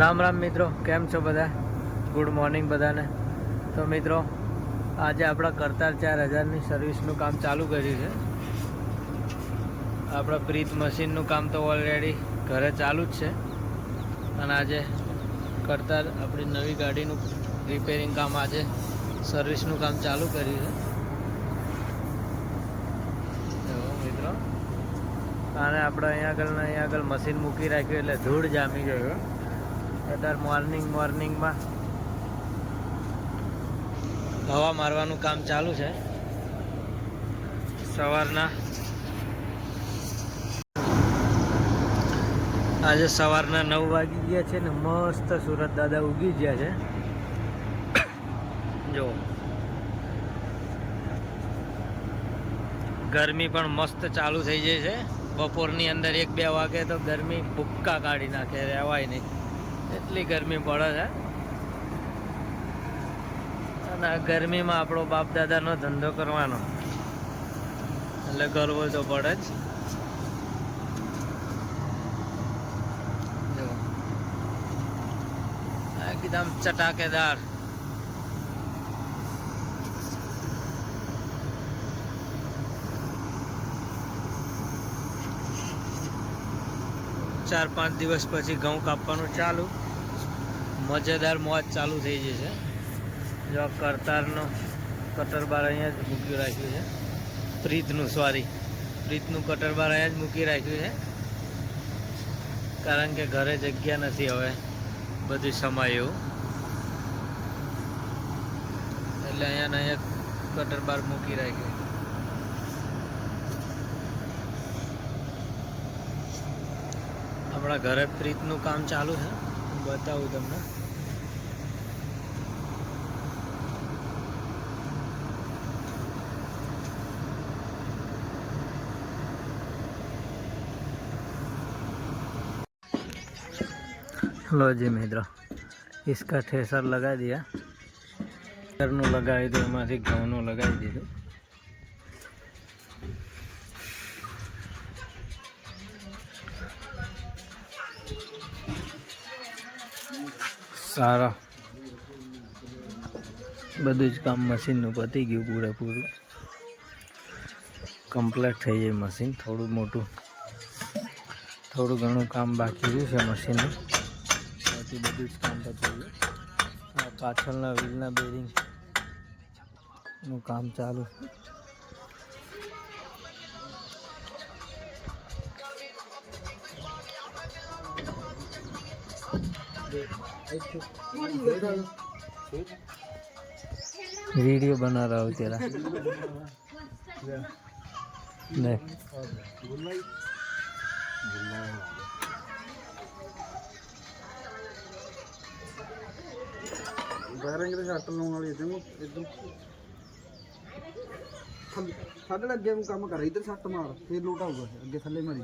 રામ રામ મિત્રો, કેમ છો બધા? ગુડ મોર્નિંગ બધાને. તો મિત્રો, આજે આપણા કરતાર ચાર હજારની સર્વિસનું કામ ચાલુ કર્યું છે. આપણા પ્રીત મશીનનું કામ તો ઓલરેડી ઘરે ચાલુ જ છે. અને આજે કરતાર આપણી નવી ગાડીનું રિપેરિંગ કામ આજે સર્વિસનું કામ ચાલુ કર્યું છે. મિત્રો, અને આપણે અહીંયા આગળ અહીંયા આગળ મશીન મૂકી રાખ્યું એટલે ધૂળ જામી ગયો. અત્યારે મોર્નિંગ મોર્નિંગમાં હવા મારવાનું કામ ચાલુ છે. સવારના. આજે સવારના નવ વાગી ગયા છે ને મસ્ત સુરત દાદા ઉગી ગયા છે. જો. ગરમી પણ મસ્ત ચાલુ થઈ જાય છે. બપોરની અંદર એક બે વાગે તો ગરમી ભૂક્કા કાઢી નાખે રહેવાય નહીં. એટલી ગરમી પડે છે. અને આ ગરમીમાં આપણો બાપ દાદાનો ધંધો કરવાનો. એટલે કરવો તો પડે જ. એકદમ ચટાકેદાર. ચાર પાંચ દિવસ પછી ઘઉં કાપવાનું ચાલુ. મજેદાર મોજ ચાલુ થઈ જશે જો કરતારનો કટર બાર અહીંયા જ મૂકી રાખ્યું છે. પ્રીતનું સોરી પ્રીતનું કટર બાર અહીંયા જ મૂકી રાખ્યું છે. કારણ કે ઘરે જગ્યા નથી હવે. બધું સમાય એવું. એટલે અહીંયા ને અહીંયા કટર બાર મૂકી રાખ્યું. આપણા ઘરે પ્રીતનું કામ ચાલુ છે. બતાવું તમને लो जी मित्रों इसका ठेसर लगा दिया ઘરનું લગાવી દીધું એમાંથી ઘઉંનું લગાવી દીધું સારા. બધું જ કામ મશીનનું પતી ગયું પૂરેપૂરું. કમ્પ્લીટ થઈ જાય મશીન, થોડું મોટું. થોડું ઘણું કામ બાકી રહ્યું છે મશીનનું. બાકી બધું જ કામ પતી ગયું. પાછળના વ્હીલના બેરિંગનું કામ ચાલુ वीडियो बना रहा हूँ तेरा नहीं ਬੈਰਿੰਗ ਦੇ ਸੱਟ ਲਾਉਣ ਵਾਲੀ ਇਧਰ ਨੂੰ ਇਧਰ ਸਾਡੇ ਨਾਲ ਅੱਗੇ ਨੂੰ ਕੰਮ ਕਰ ਇਧਰ ਸੱਟ ਮਾਰ ਫੇਰ ਲੋਟ ਆਊਗਾ ਅੱਗੇ ਥੱਲੇ ਮਾਰੀ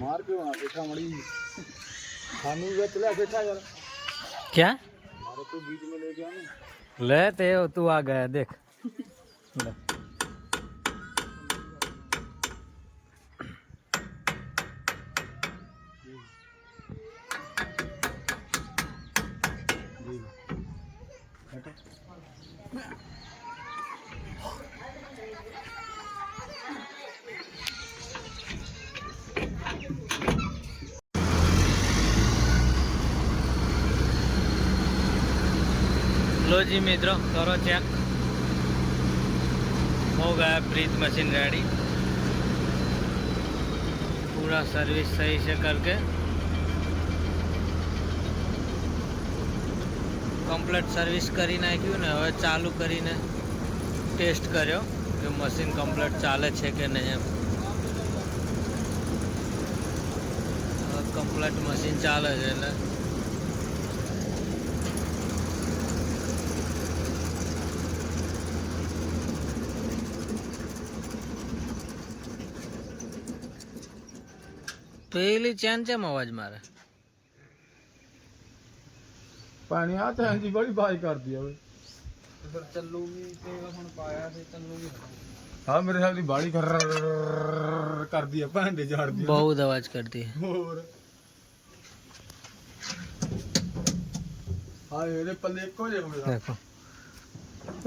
मार के बैठा मड़ी। खानू चला बैठा यार। क्या? तू तो बीच में ले गया ले ते हो तू आ गया देख। ले। લો જી મિત્રો, કરો ચેક હો ગયા બ્રીથ મશીન ગાડી પૂરા સર્વિસ સહી છે કરકે કમ્પ્લેટ સર્વિસ કરી નાખ્યું ને, હવે ચાલુ કરીને ટેસ્ટ કર્યો કે મશીન કમ્પ્લેટ ચાલે છે કે નહીં એમ. કમ્પ્લેટ મશીન ચાલે છે એટલે પેલી ચેન ચેમ અવાજ મારે પાણી આ ચેનથી બડી ભાઈ કરતી હવે चल्लू भी तेरा हुन पाया से चल्लू भी हाँ मेरे साथ बाड़ी कर कर दिया भांडे झाड़ दिया बहुत आवाज करती है और हाँ मेरे पल्ले को जे हुए देखो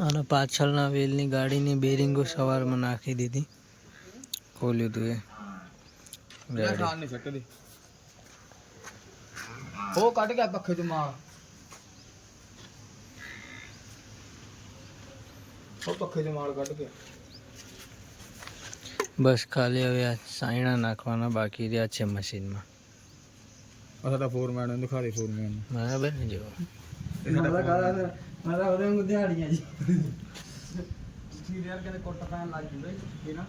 અને પાછળના વેલની ગાડીની બેરિંગો સવારમાં નાખી દીધી ખોલ્યું હતું એ ਇਹ ગાડી ਖਾਣ ਨਹੀਂ ਸਕਦੇ ਉਹ ਕੱਢ ਗਿਆ ਪੱਖੇ ਚ ਮਾਰ ਉਹ ਪੱਖੇ ਚ ਮਾਲ ਕੱਢ ਕੇ બસ ખાલી હવે આ સાયણા નાખવાના બાકી રહ્યા છે મશીનમાં ਅਸਾਂ ਤਾਂ ਫੋਰਮੈਨ ਨੂੰ ਦਿਖਾ ਦੇ ਫੋਰਮੈਨ ਨੂੰ બરાબર ને જો ਮਾਰਾ ਕਾਲਾ ਮਾਰਾ ਉਹਦੇ ਨੂੰ ਦਿਹਾੜੀਆਂ ਜੀ ਸੀਰੀਅਲ ਕਹਿੰਦੇ ਕੁੱਟ ਪੈਣ ਲੱਗ ਜੂਗੇ ਇਹ ਨਾ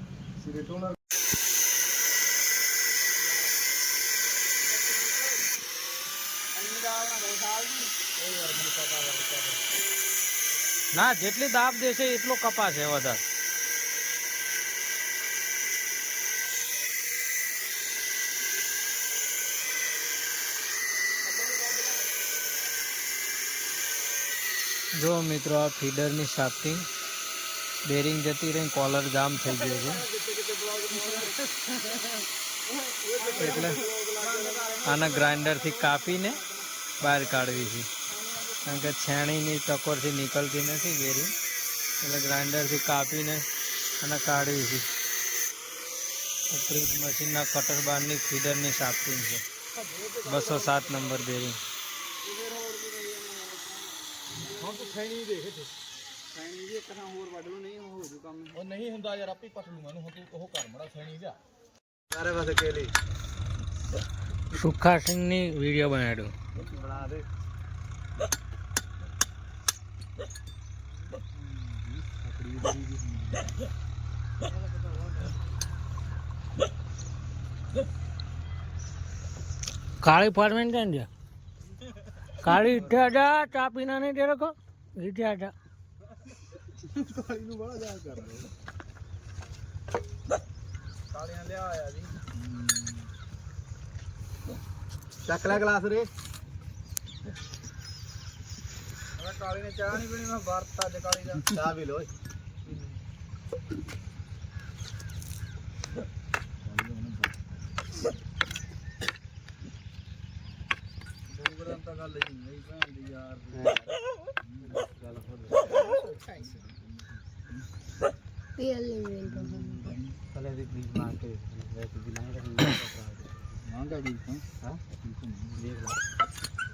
ના, જેટલી દાબ દેશે એટલો કપાશે વધારે. જો મિત્રો, આ ફીડરની શાફ્ટિંગ બેરિંગ જતી રહી કોલર જામ થઈ ગયો છે. એટલે આના ગ્રાઇન્ડરથી કાપીને બહાર કાઢવી છે. કારણ કે છેણીની ટકોરથી નીકળતી નથી કેરી એટલે ગ્રાઇન્ડરથી કાપીને અને કાઢી છે. ત્રીસ મશીનના કટર બારની ફીડરની સાપટી છે. બસો સાત નંબર બેરી. સુખા સિંહની વીડિયો બનાવ્યો કાળી ફાર્મેન કેમ છે કાળી ઈઠ્યા જા ચા પીના નહીં તે રખો ઈઠ્યા જા ਕਾਲੀ ਨੂੰ ਬੜਾ ਜਾ ਕਰ ਦੇ ਕਾਲੀਆਂ ਲਿਆ ਆਇਆ ਜੀ ਚੱਕ ਲੈ ਗਲਾਸ ਰੇ ਮੈਂ ਕਾਲੀ ਨੇ ਚਾਹ ਨਹੀਂ ਪੀਣੀ ਮੈਂ ਵਰਤ ਅੱਜ ਕਾਲੀ ਦਾ ਚਾਹ ਵੀ ਲੋ ਡੋਗਰਾਂ ਤਾਂ ਗੱਲ ਹੀ ਨਹੀਂ ਭੈਣ ਦੀ ਯਾਰ ਦੀ ਗੱਲ ਫੜ ਤੇਲ ਨਹੀਂ ਵੇਂਦਾ ਕਲੇ ਦੀ ਬੀਜ ਮਾਰ ਕੇ ਵੈਸੇ ਬਿਨਾਂ ਰੱਖਣ ਦਾ ਪ੍ਰਾਪਤ ਮੰਗਾ ਵੀ ਹਾਂ ਹਾਂ ਦੇਖ ਲੈ